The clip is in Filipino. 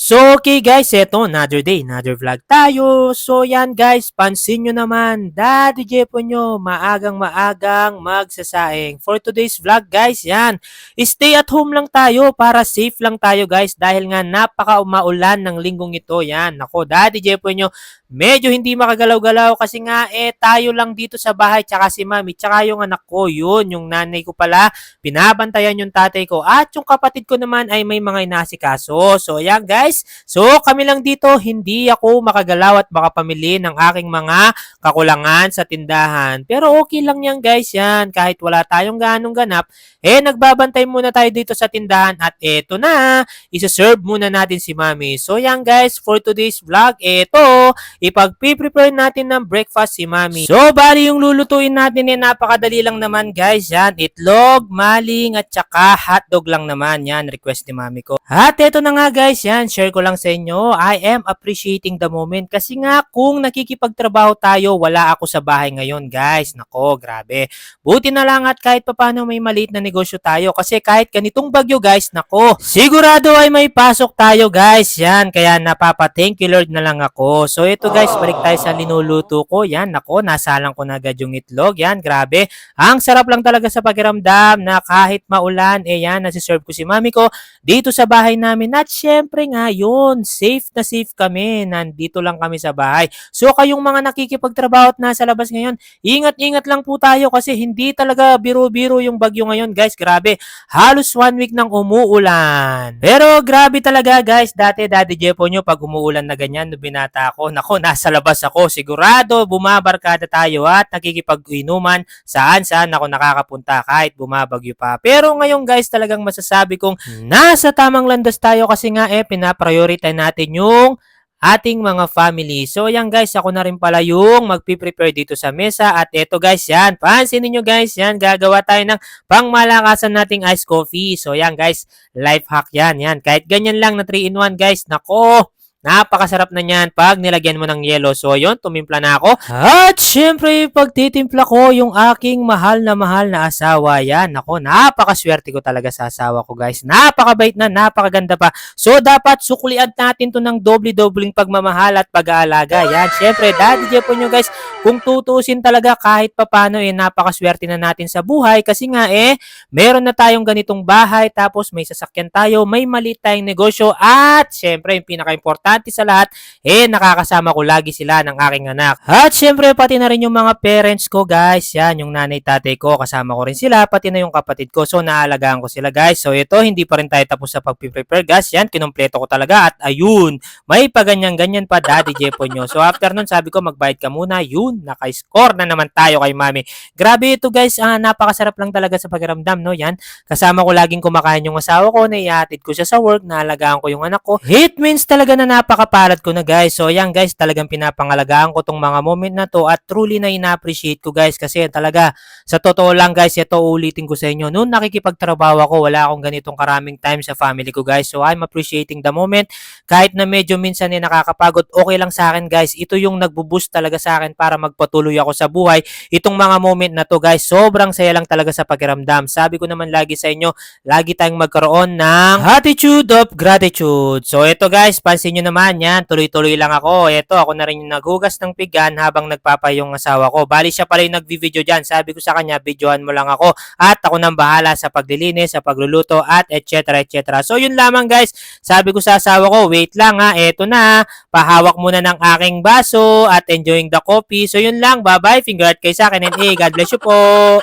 So, okay guys, eto, another day, another vlog tayo. So, yan guys, pansin nyo naman, Daddy Jepo nyo, maagang maagang magsasaing. For today's vlog guys, yan, stay at home lang tayo para safe lang tayo guys dahil nga napaka umaulan ng linggong ito. Yan, nako, Daddy Jepo nyo, medyo hindi makagalaw-galaw kasi nga eh tayo lang dito sa bahay tsaka si mami tsaka yung anak ko, yun, yung nanay ko pala, binabantayan yung tatay ko at yung kapatid ko naman ay may mga inasikaso. So, yan guys, So, kami lang dito, hindi ako makagalaw at baka pamili ng aking mga kakulangan sa tindahan. Pero okay lang yan guys, yan. Kahit wala tayong ganong ganap, eh nagbabantay muna tayo dito sa tindahan at eto na, isa-serve muna natin si mami. So yan guys, for today's vlog, eto, ipag-prepare natin ng breakfast si mami. So bali yung lulutuin natin eh, napakadali lang naman guys, yan. Itlog, maling at saka hotdog lang naman, yan. Request ni mami ko. At eto na nga guys, yan. Share ko lang sa inyo. I am appreciating the moment. Kasi nga, kung nakikipagtrabaho tayo, wala ako sa bahay ngayon guys. Nako, grabe. Buti na lang at kahit papano may maliit na negosyo tayo. Kasi kahit ganitong bagyo guys, nako, sigurado ay may pasok tayo guys. Yan, kaya napapa thank you Lord na lang ako. So ito guys, balik tayo sa linuluto ko. Yan, nako, nasalang ko na agad yung itlog. Yan, grabe. Ang sarap lang talaga sa pakiramdam na kahit maulan, eh yan, nasiserve ko si mami ko dito sa bahay namin. At syempre nga, yun, safe na safe kami. Nandito lang kami sa bahay. So kayong mga nakikipagtrabaho at nasa labas ngayon, ingat-ingat lang po tayo kasi hindi talaga biro-biro yung bagyo ngayon guys. Grabe, halos one week nang umuulan. Pero grabe talaga guys, dati Daddy Jepo nyo pag umuulan na ganyan, no binata ako, nako, nasa labas ako. Sigurado, bumabarkada tayo at nakikipag-inuman saan saan ako nakakapunta kahit bumabagyo pa. Pero ngayon guys, talagang masasabi kong nasa tamang landas tayo kasi nga eh, pinaprioritize natin yung ating mga family. So yan guys, ako na rin pala yung magpiprepare dito sa mesa at eto guys, yan. Pansinin nyo guys, yan. Gagawa tayo ng pangmalakasan nating iced coffee. So yan guys, life hack yan. Yan. Kahit ganyan lang na 3-in-1 guys, nako, Napakasarap na niyan pag nilagyan mo ng yelo. So, yun, tumimpla na ako. At syempre, pagtitimpla ko yung aking mahal na mahal na asawa. Yan, ako, napakaswerte ko talaga sa asawa ko, guys. Napakabait na, napakaganda pa. So, dapat suklian natin to ng doble-dobling pagmamahal at pag-aalaga. Yan, syempre, daddy po nyo, guys, kung tutusin talaga kahit papano, eh, napakaswerte na natin sa buhay. Kasi nga, eh, meron na tayong ganitong bahay, tapos may sasakyan tayo, may maliit tayong negosyo, at syempre, yung pinaka-importante sa lahat, eh nakakasama ko lagi sila ng aking anak. At syempre pati na rin yung mga parents ko guys, yan yung nanay tatay ko, kasama ko rin sila, pati na yung kapatid ko. So naalagaan ko sila guys. So ito, hindi pa rin tayo tapos sa pag-prepare guys. Yan, kinumpleto ko talaga at ayun, may paganyan-ganyan pa daddy Jepo nyo. So after nun sabi ko magbayad ka muna, yun, naka-score na naman tayo kay mami. Grabe ito guys, ah, napakasarap lang talaga sa pakiramdam, no? Yan, kasama ko laging kumakain yung asawa ko, naihatid ko siya sa work, naalagaan ko yung anak ko. It means talaga na napakapalad ko na guys. So yan guys, talagang pinapangalagaan ko tong mga moment na to at truly na ina-appreciate ko guys kasi talaga sa totoo lang guys, ito ulitin ko sa inyo. Noon nakikipagtrabaho ako, wala akong ganitong karaming time sa family ko guys. So I'm appreciating the moment. Kahit na medyo minsan eh nakakapagod, okay lang sa akin guys. Ito yung nagbo-boost talaga sa akin para magpatuloy ako sa buhay. Itong mga moment na to guys, sobrang saya lang talaga sa pakiramdam. Sabi ko naman lagi sa inyo, lagi tayong magkaroon ng attitude of gratitude. So ito guys, pansin nyo naman yan, tuloy-tuloy lang ako. Ito, ako na rin yung naghugas ng pigan habang nagpapayong asawa ko. Bali siya pala yung nagvi-video dyan. Sabi ko sa kanya, videohan mo lang ako at ako nang bahala sa paglilinis, sa pagluluto at etc. etc. So yun lamang guys, sabi ko sa asawa ko, wait lang ha, eto na, pahawak muna ng aking baso at enjoying the coffee. So yun lang, bye-bye, finger out kayo sa akin and eh, God bless you po.